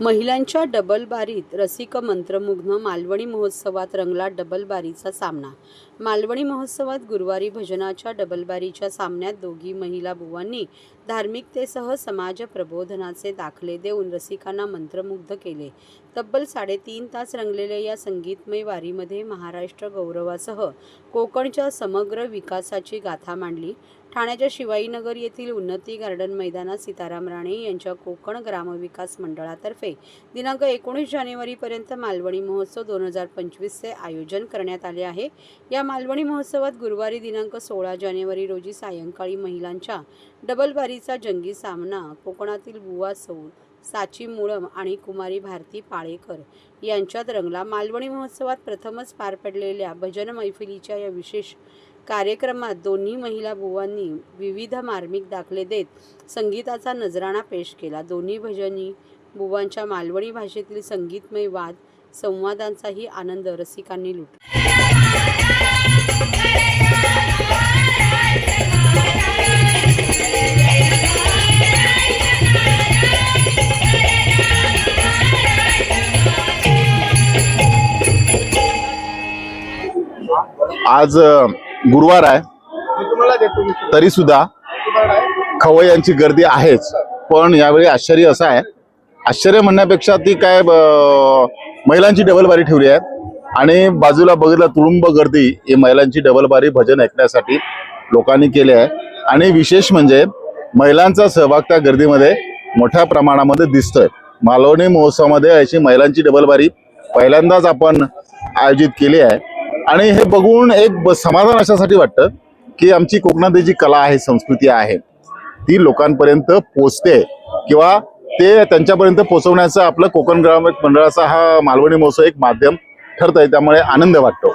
महिलांच्या डबलबारीत रसिक मंत्रमुग्ध मालवणी महोत्सवात रंगला डबलबारीचा सामना. मालवणी महोत्सवात गुरुवारी भजनाच्या डबलबारीच्या सामन्यात दोघी महिला बुवांनी धार्मिकतेसह समाज प्रबोधनाचे दाखले देऊन रसिकांना मंत्रमुग्ध केले. तब्बल साडेतीन तास रंगलेल्या या संगीतमय वारीमध्ये महाराष्ट्र गौरवासह कोकणच्या समग्र विकासाची गाथा मांडली. ठाण्याच्या शिवाईनगर येथील उन्नती गार्डन मैदानात सीताराम राणे यांच्या कोकण ग्रामविकास मंडळातर्फे दिनांक एकोणीस जानेवारीपर्यंत मालवणी महोत्सव दोन हजार पंचवीसचे आयोजन करण्यात आले आहे. या मालवणी महोत्सवात गुरुवारी दिनांक सोळा जानेवारी रोजी सायंकाळी महिलांच्या डबलबारीचा जंगी सामना कोकणातील बुवा सौ साची मुळम आणि कुमारी भारती पाळेकर यांच्यात रंगला मालवणी महोत्सवात प्रथमच पार पडलेल्या भजन मैफिलीच्या या विशेष कार्यक्रमात दोन्ही महिला बुवांनी विविध मार्मिक दाखले देत संगीताचा नजराणा पेश केला. दोन्ही भजनी बुवांच्या मालवणी भाषेतील संगीतमय वाद संवादांचाही आनंद रसिकांनी लुटला. आज गुरुवार आहे. तरी सुद्धा खवय्यांची गर्दी आहेच. पण यावेळी आश्चर्य असं आहे. आश्चर्य म्हणण्यापेक्षा ती काय महिलांची डबल बारी ठेवली आहे. आणि बाजूला बघितलं तुडुंब गर्दी ही महिलांची डबल बारी भजन ऐकण्यासाठी लोकांनी केली आहे. आणि विशेष म्हणजे महिलांचा सहभाग त्या गर्दीमध्ये मोठ्या प्रमाणामध्ये दिसतोय. मालवणी महोत्सवामध्ये अशी महिलांची डबल बारी पहिल्यांदाच आपण आयोजित केली आहे. आणि हे बघून एक समाधान अशासाठी वाटतं की आमची कोकणातली जी कला आहे संस्कृती आहे ती लोकांपर्यंत पोचते किंवा ते त्यांच्यापर्यंत पोहोचवण्याचं आपलं कोकण ग्राम मंडळाचा हा मालवणी महोत्सव एक माध्यम ठरतंय त्यामुळे आनंद वाटतो.